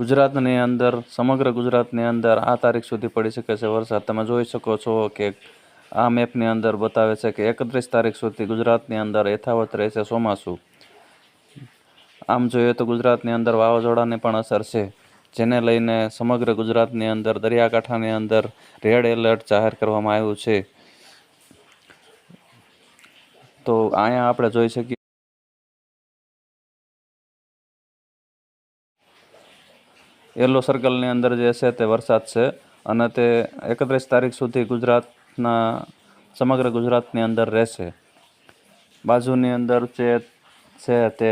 ગુજરાતની અંદર, સમગ્ર ગુજરાતની અંદર આ તારીખ સુધી પડી શકે છે વરસાદ. તમે જોઈ શકો છો કે આ મેપની અંદર બતાવે છે કે એકત્રીસ તારીખ સુધી ગુજરાતની અંદર યથાવત રહેશે ચોમાસું. આમ જોઈએ તો ગુજરાતની અંદર વાવાઝોડાની પણ અસર છે, જેને લઈને સમગ્ર ગુજરાતની અંદર, દરિયાકાંઠાની અંદર રેડ એલર્ટ જાહેર કરવામાં આવ્યું છે. તો અહીંયા આપણે જોઈ શકીએ યલો સર્કલની અંદર જે છે તે વરસાદ છે અને તે એકત્રીસ તારીખ સુધી ગુજરાતના, સમગ્ર ગુજરાતની અંદર રહેશે. બાજુની અંદર જે છે તે